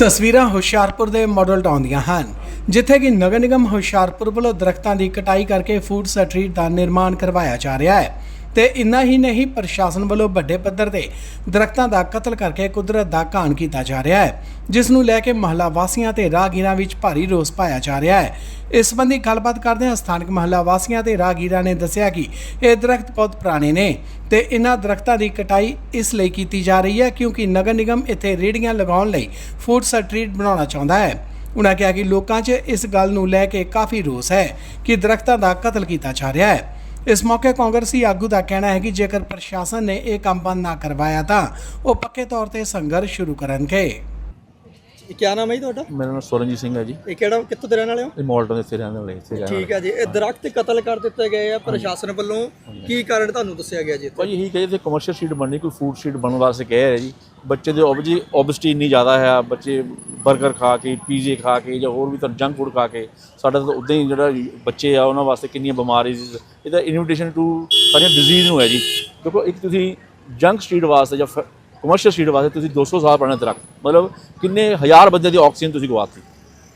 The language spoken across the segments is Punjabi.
ਤਸਵੀਰਾਂ ਹੁਸ਼ਿਆਰਪੁਰ ਦੇ ਮਾਡਲ ਟਾਊਨ ਦੀਆਂ ਹਨ, ਜਿੱਥੇ ਕਿ ਨਗਰ ਨਿਗਮ ਹੁਸ਼ਿਆਰਪੁਰ ਵੱਲੋਂ ਦਰਖਤਾਂ ਦੀ ਕਟਾਈ ਕਰਕੇ ਫੂਡ ਸਟਰੀਟ ਦਾ ਨਿਰਮਾਣ ਕਰਵਾਇਆ ਜਾ ਰਿਹਾ ਹੈ। ਤੇ ਇੰਨਾ ਹੀ ਨਹੀਂ, ਪ੍ਰਸ਼ਾਸਨ ਵੱਲੋਂ ਵੱਡੇ ਪੱਧਰ ਤੇ ਦਰਖਤਾਂ ਦਾ ਕਤਲ ਕਰਕੇ ਕੁਦਰਤ ਦਾ ਘਾਣ ਕੀਤਾ ਜਾ ਰਿਹਾ ਹੈ, ਜਿਸ ਨੂੰ ਲੈ ਕੇ ਮਹੱਲਾ ਵਾਸੀਆਂ ਤੇ ਰਾਹਗੀਰਾਂ ਵਿੱਚ ਭਾਰੀ ਰੋਸ ਪਾਇਆ ਜਾ ਰਿਹਾ ਹੈ। ਇਸ ਸੰਬੰਧੀ ਗੱਲਬਾਤ ਕਰਦਿਆਂ ਸਥਾਨਕ ਮਹੱਲਾ ਵਾਸੀਆਂ ਤੇ ਰਾਹਗੀਰਾਂ ਨੇ ਦੱਸਿਆ ਕਿ ਇਹ ਦਰਖਤ ਬਹੁਤ ਪੁਰਾਣੇ ਨੇ ਤੇ ਇਹਨਾਂ ਦਰਖਤਾਂ ਦੀ ਕਟਾਈ ਇਸ ਲਈ ਕੀਤੀ ਜਾ ਰਹੀ ਹੈ ਕਿਉਂਕਿ ਨਗਰ ਨਿਗਮ ਇੱਥੇ ਰੇਹੜੀਆਂ ਲਗਾਉਣ ਲਈ ਫੂਡ ਸਟਰੀਟ ਬਣਾਉਣਾ ਚਾਹੁੰਦਾ ਹੈ। ਉਹਨਾਂ ਕਿਹਾ ਕਿ ਲੋਕਾਂ 'ਚ ਇਸ ਗੱਲ ਨੂੰ ਲੈ ਕੇ ਕਾਫੀ ਰੋਸ ਹੈ ਕਿ ਦਰਖਤਾਂ ਦਾ ਕਤਲ ਕੀਤਾ ਜਾ ਰਿਹਾ ਹੈ। ਇਸ ਮੌਕੇ ਕਾਂਗਰਸੀ ਆਗੂ ਦਾ ਕਹਿਣਾ ਹੈ ਕਿ ਜੇਕਰ ਪ੍ਰਸ਼ਾਸਨ ਨੇ ਇਹ ਕੰਮ ਬੰਦ ਨਾ ਕਰਵਾਇਆ ਤਾਂ ਉਹ ਪੱਕੇ ਤੌਰ ਤੇ ਸੰਘਰਸ਼ ਸ਼ੁਰੂ ਕਰਨਗੇ। ਇਹ ਕਿਆ ਨਾਮ ਹੈ ਜੀ ਤੁਹਾਡਾ? ਮੇਰਾ ਨਾਮ ਸਵਰਨਜੀਤ ਸਿੰਘ ਹੈ ਜੀ। ਇਹ ਕਿਹੜਾ ਕਿੱਥੋਂ ਦੇ ਰਹਿਣ ਵਾਲੇ ਹੋ? ਇਹ ਮਾਲਟਨ ਦੇ ਰਹਿਣ ਵਾਲੇ ਇੱਥੇ ਠੀਕ ਹੈ ਜੀ ਇਹ ਦਰਖਤ ਕਤਲ ਕਰ ਦਿੱਤੇ ਗਏ ਆ ਪ੍ਰਸ਼ਾਸਨ ਵੱਲੋਂ। ਕੀ ਕਾਰਨ ਤੁਹਾਨੂੰ ਦੱਸਿਆ ਗਿਆ ਜੀ ਇੱਥੇ? ਭਾਜੀ ਇਹੀ ਕਹੇ ਤੇ ਕਮਰਸ਼ੀਅਲ ਸ਼ੀਟ ਬਣਨੀ ਕੋਈ ਫੂਡ ਸ਼ੀਟ ਬਣਨ ਵਾਸਤੇ ਕਹਿ ਰਹੇ ਜੀ। ਬੱਚੇ ਦੇ ਓਬਜੀ ਓਬਸਟੀ ਇੰਨੀ ਜ਼ਿਆਦਾ ਹੈ ਬੱਚੇ 버ਗਰ ਖਾ ਕੇ, ਪੀਜ਼ੇ ਖਾ ਕੇ ਜਾਂ ਹੋਰ ਵੀ ਤਾਂ ਜੰਕ ਫੂਡ ਖਾ ਕੇ, ਸਾਡਾ ਤਾਂ ਉਦਾਂ ਹੀ ਜਿਹੜਾ ਬੱਚੇ ਆ ਉਹਨਾਂ ਵਾਸਤੇ ਕਿੰਨੀਆਂ ਬਿਮਾਰੀਜ਼ ਇਹਦਾ ਇਨਵੀਟੇਸ਼ਨ ਟੂ ਸਾਰੀਆਂ ਡਿਜ਼ੀਜ਼ ਨੂੰ ਹੈ ਜੀ। ਦੇਖੋ, ਇੱਕ ਤੁਸੀਂ ਜੰਕ ਸਟਰੀਟ ਵਾਸਤੇ ਜਾਂ ਕਮਰਸ਼ੀਅਲ ਸਟਰੀਟ ਵਾਸਤੇ ਤੁਸੀਂ 200 ਸਾਲ ਪੁਰਾਣਾ ਦਰਖਤ, ਮਤਲਬ ਕਿੰਨੇ ਹਜ਼ਾਰ ਬੰਦੇ ਦੀ ਆਕਸੀਜਨ ਤੁਸੀਂ ਗਵਾਤੀ।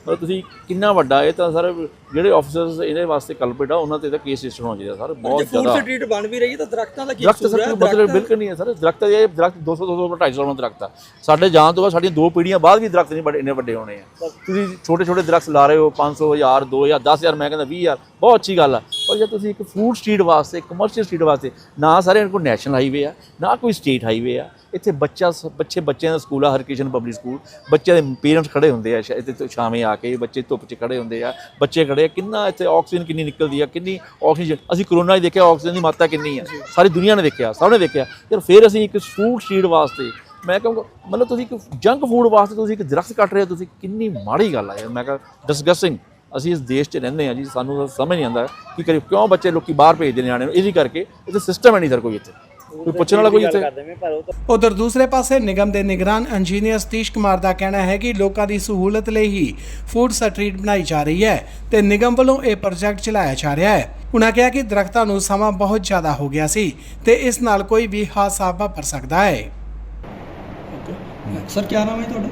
ਮਤਲਬ ਤੁਸੀਂ ਕਿੰਨਾ ਵੱਡਾ ਇਹ ਤਾਂ ਸਰ ਜਿਹੜੇ ਆਫੀਸਰਸ ਇਹਦੇ ਵਾਸਤੇ ਕਲਪਿਟ ਆ ਉਹਨਾਂ ਤੇ ਤਾਂ ਕੇਸ ਰਜਿਸਟਰ ਹੋਣਾ ਚਾਹੀਦਾ ਸਰ ਜੇ ਬਹੁਤ ਜ਼ਿਆਦਾ। ਸਟਰੀਟ ਬਣ ਵੀ ਰਹੀ ਹੈ ਤਾਂ ਦਰਖਤਾਂ ਦਾ ਕੀ ਦਰਖਤ ਸਰ ਕੋਈ ਮਤਲਬ ਬਿਲਕੁਲ ਨਹੀਂ ਹੈ ਸਰ ਦਰਖਤ ਇਹ ਦਰਖਤ 200 200 250 ਸਾਲਾਂ ਦਾ ਦਰਖਤ ਆ। ਸਾਡੇ ਜਾਣ ਤੋਂ ਬਾਅਦ ਸਾਡੀਆਂ ਦੋ ਪੀੜ੍ਹੀਆਂ ਬਾਅਦ ਵੀ ਦਰਖਤ ਨਹੀਂ ਬੜੇ ਇੰਨੇ ਵੱਡੇ ਹੋਣੇ ਆ। ਤੁਸੀਂ ਛੋਟੇ ਛੋਟੇ ਦਰਖਤ ਲਾ ਰਹੇ ਹੋ 500 1000 2000 10000 ਮੈਂ ਕਹਿੰਦਾ 20000 ਬਹੁਤ ਅੱਛੀ ਗੱਲ ਆ। ਪਰ ਜੇ ਤੁਸੀਂ ਇੱਕ ਫੂਡ ਸਟਰੀਟ ਵਾਸਤੇ ਕਮਰਸ਼ੀਅਲ ਸਟਰੀਟ ਵਾਸਤੇ ਨਾ ਸਾਰੇ ਕੋਲ ਨੈਸ਼ਨਲ ਹਾਈਵੇ ਆ ਨਾ ਕੋਈ ਸਟੇਟ ਹਾਈਵੇ ਆ ਇੱਥੇ ਬੱਚਾ ਸ- ਬੱਚੇ ਬੱਚਿਆਂ ਦਾ ਸਕੂਲ ਆ ਹਰਕਿਸ਼ਨ ਪਬਲਿਕ ਸਕੂਲ ਬੱਚਿਆਂ ਦੇ ਪੇਰੈਂਟਸ ਖੜੇ ਹੁੰਦੇ ਆ ਸ਼- ਇੱਥੇ ਸ਼ਾਮੇ ਆ ਕੇ ਬੱਚੇ ਧੁੱਪ 'ਚ ਖੜੇ ਹੁੰਦੇ ਆ, ਬੱਚੇ ਖੜੇ ਆ। ਕਿੰਨਾ ਇੱਥੇ ਆਕਸੀਜਨ ਕਿੰਨੀ ਨਿਕਲਦੀ ਆ, ਕਿੰਨੀ ਆਕਸੀਜਨ ਅਸੀਂ ਕਰੋਨਾ 'ਚ ਦੇਖਿਆ ਆਕਸੀਜਨ ਦੀ ਮਾਤਰਾ ਕਿੰਨੀ ਆ। ਸਾਰੀ ਦੁਨੀਆ ਨੇ ਦੇਖਿਆ, ਸਭ ਨੇ ਦੇਖਿਆ। ਯਾਰ ਫਿਰ ਅਸੀਂ ਇੱਕ ਫੂਡ ਸਟਰੀਟ ਵਾਸਤੇ, ਮੈਂ ਕਹਾਂਗਾ, ਮਤਲਬ ਤੁਸੀਂ ਇੱਕ ਜੰਕ ਫੂਡ ਵਾਸਤੇ ਤੁਸੀਂ ਇੱਕ ਦਰਖਤ ਕੱਟ ਰਹੇ ਹੋ, ਤੁਸੀਂ ਕਿੰਨੀ ਮਾੜੀ ਗੱਲ ਆ ਯਾਰ। ਮੈਂ ਕਹਾਂ ਡਿਸਗਸਟਿੰਗ ਅਸੀਂ ਇਸ ਦੇਸ਼ 'ਚ ਰਹਿੰਦੇ ਆ ਜੀ, ਸਾਨੂੰ ਸਮਝ ਨਹੀਂ ਆਉਂਦਾ ਕਿ ਕਰੀਏ ਕਿਉਂ ਬੱਚੇ ਲੋਕੀ ਬਾਹਰ ਭੇਜਦੇ ਨੇ ਨਿਆਣੇ ਨੂੰ। ਇਹਦੀ ਕਰਕੇ ਇੱਥੇ ਸਿਸਟਮ ਹੈ ਨਹੀਂ ਸਰ ਕੋਈ ਇੱਥੇ। ਕੋਈ ਪੁੱਛਣ ਵਾਲਾ ਕੋਈ ਇੱਥੇ? ਉਧਰ ਦੂਸਰੇ ਪਾਸੇ ਨਿਗਮ ਦੇ ਨਿਗਰਾਨ ਇੰਜੀਨੀਅਰ ਸਤੀਸ਼ ਕੁਮਾਰ ਦਾ ਕਹਿਣਾ ਹੈ ਕਿ ਲੋਕਾਂ ਦੀ ਸਹੂਲਤ ਲਈ ਹੀ ਫੂਡ ਸਟਰੀਟ ਬਣਾਈ ਜਾ ਰਹੀ ਹੈ ਤੇ ਨਿਗਮ ਵੱਲੋਂ ਇਹ ਪ੍ਰੋਜੈਕਟ ਚਲਾਇਆ ਜਾ ਰਿਹਾ ਹੈ। ਉਨ੍ਹਾਂ ਕਿਹਾ ਕਿ ਦਰਖਤਾਂ ਨੂੰ ਸਮਾਂ ਬਹੁਤ ਜ਼ਿਆਦਾ ਹੋ ਗਿਆ ਸੀ ਤੇ ਇਸ ਨਾਲ ਕੋਈ ਵੀ ਹਾਦਸਾ ਵਾਪਰ ਸਕਦਾ ਹੈ। ਸਰ ਕੀ ਨਾਮ ਹੈ ਤੁਹਾਡਾ?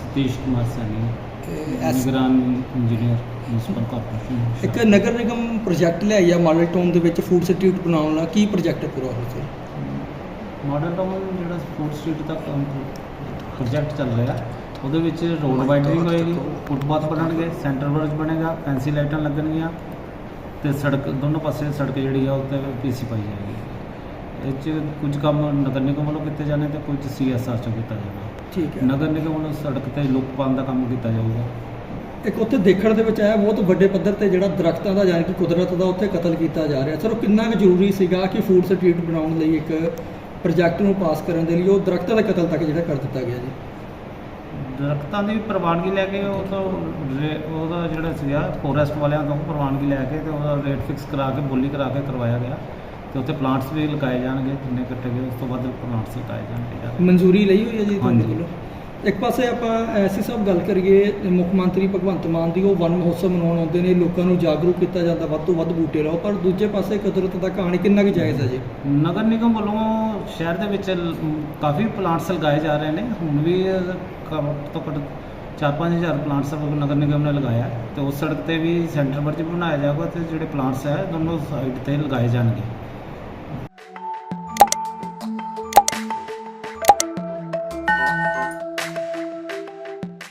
ਸਤੀਸ਼ ਕੁਮਾਰ ਸੈਣੀ ਨਿਗਰਾਨ ਇੰਜੀਨੀਅਰ। ਮਿਊਨਿਸਪਲ ਕਾਰਪੋਰੇਸ਼ਨ ਇੱਕ ਨਗਰ ਨਿਗਮ ਪ੍ਰੋਜੈਕਟ ਲਿਆਇਆ ਮਾਡਲ ਟਾਊਨ ਦੇ ਵਿੱਚ ਫੂਡ ਸਟਰੀਟ ਬਣਾਉਣ ਦਾ ਕੀ ਪ੍ਰੋਜੈਕਟ ਪੂਰਾ ਹੋ ਰਿਹਾ ਮਾਡਲ ਟਾਊਨ ਜਿਹੜਾ ਫੂਡ ਸਟਰੀਟ ਦਾ ਪ੍ਰੋਜੈਕਟ ਚੱਲ ਰਿਹਾ। ਉਹਦੇ ਵਿੱਚ ਰੋਡ ਵਾਈਡਨਿੰਗ ਹੋਏਗੀ ਫੁੱਟਪਾਥ ਬਣਨਗੇ ਸੈਂਟਰ ਵਰਜ ਬਣੇਗਾ ਫੈਂਸੀ ਲਾਈਟਾਂ ਲੱਗਣਗੀਆਂ ਤੇ ਸੜਕ ਦੋਨੋਂ ਪਾਸੇ ਸੜਕ ਜਿਹੜੀ ਆ ਉੱਤੇ ਪੀਸੀ ਪਾਈ ਜਾਏਗੀ। ਇਹ 'ਚ ਕੁਝ ਕੰਮ ਨਗਰ ਨਿਗਮ ਵੱਲੋਂ ਕੀਤੇ ਜਾਣੇ ਤੇ ਕੁਝ ਸੀਐਸਆਰ ਚੋਂ ਕੀਤਾ ਜਾਣਾ। ਠੀਕ ਹੈ। ਨਗਰ ਨਿਗਮ ਵੱਲੋਂ ਸੜਕ ਤੇ ਲੁੱਕ ਪਾਉਣ ਦਾ ਕੰਮ ਕੀਤਾ ਜਾਊਗਾ। ਇੱਕ ਉੱਥੇ ਦੇਖਣ ਦੇ ਵਿੱਚ ਆਇਆ ਬਹੁਤ ਵੱਡੇ ਪੱਧਰ ਤੇ ਜਿਹੜਾ ਦਰਖਤਾਂ ਦਾ ਯਾਨੀ ਕਿ ਕੁਦਰਤ ਦਾ ਉੱਥੇ ਕਤਲ ਕੀਤਾ ਜਾ ਰਿਹਾ ਸਰ ਉਹ ਕਿੰਨਾ ਕੁ ਜ਼ਰੂਰੀ ਸੀਗਾ ਕਿ ਫੂਡ ਸਟਰੀਟ ਬਣਾਉਣ ਲਈ ਇੱਕ ਪ੍ਰੋਜੈਕਟ ਨੂੰ ਪਾਸ ਕਰਨ ਦੇ ਲਈ ਉਹ ਦਰਖਤਾਂ ਦੇ ਕਤਲ ਤੱਕ ਜਿਹੜਾ ਕਰ ਦਿੱਤਾ ਗਿਆ ਜੀ ਦਰਖਤਾਂ ਦੀ ਪ੍ਰਵਾਨਗੀ ਲੈ ਕੇ ਉਹ ਤੋਂ ਉਹਦਾ ਜਿਹੜਾ ਸੀਗਾ ਫੋਰੈਸਟ ਵਾਲਿਆਂ ਤੋਂ ਪ੍ਰਵਾਨਗੀ ਲੈ ਕੇ ਤੇ ਉਹਦਾ ਰੇਟ ਫਿਕਸ ਕਰਾ ਕੇ ਬੋਲੀ ਕਰਾ ਕੇ ਕਰਵਾਇਆ ਗਿਆ ਤੇ ਉੱਥੇ ਪਲਾਂਟਸ ਵੀ ਲਗਾਏ ਜਾਣਗੇ ਜਿੰਨੇ ਕੱਟੇ ਗਏ ਉਸ ਤੋਂ ਵੱਧ ਪਲਾਂਟਸ ਲਗਾਏ ਜਾਣਗੇ। ਮਨਜ਼ੂਰੀ ਲਈ ਹੋਈ ਹੈ ਜੀ ਤੁਹਾਡੇ ਹਾਂਜੀ। ਇੱਕ ਪਾਸੇ ਆਪਾਂ ਐਸੀ ਸਭ ਗੱਲ ਕਰੀਏ, ਮੁੱਖ ਮੰਤਰੀ ਭਗਵੰਤ ਮਾਨ ਦੀ, ਉਹ ਵਨ ਮਹੋਤਸਵ ਮਨਾਉਣ ਆਉਂਦੇ ਨੇ, ਲੋਕਾਂ ਨੂੰ ਜਾਗਰੂਕ ਕੀਤਾ ਜਾਂਦਾ, ਵੱਧ ਤੋਂ ਵੱਧ ਬੂਟੇ ਲਾਓ, ਪਰ ਦੂਜੇ ਪਾਸੇ ਕੁਦਰਤ ਦਾ ਕਹਾਣੀ ਕਿੰਨਾ ਕੁ ਜਾਇਜ਼ ਹੈ ਜੀ? ਨਗਰ ਨਿਗਮ ਵੱਲੋਂ ਸ਼ਹਿਰ ਦੇ ਵਿੱਚ ਕਾਫੀ ਪਲਾਂਟਸ ਲਗਾਏ ਜਾ ਰਹੇ ਨੇ, ਹੁਣ ਵੀ ਘੱਟ ਤੋਂ ਘੱਟ 4-5000 ਪਲਾਂਟਸ ਨਗਰ ਨਿਗਮ ਨੇ ਲਗਾਇਆ ਤੇ ਉਸ ਸੜਕ ਤੇ ਵੀ ਸੈਂਟਰ ਵਰਜ ਬਣਾਇਆ ਜਾਊਗਾ, ਤੇ ਜਿਹੜੇ ਪਲਾਂਟਸ ਹੈ, ਦੋਨੋਂ ਸਾਈਡ ਤੇ ਲਗਾਏ ਜਾਣਗੇ।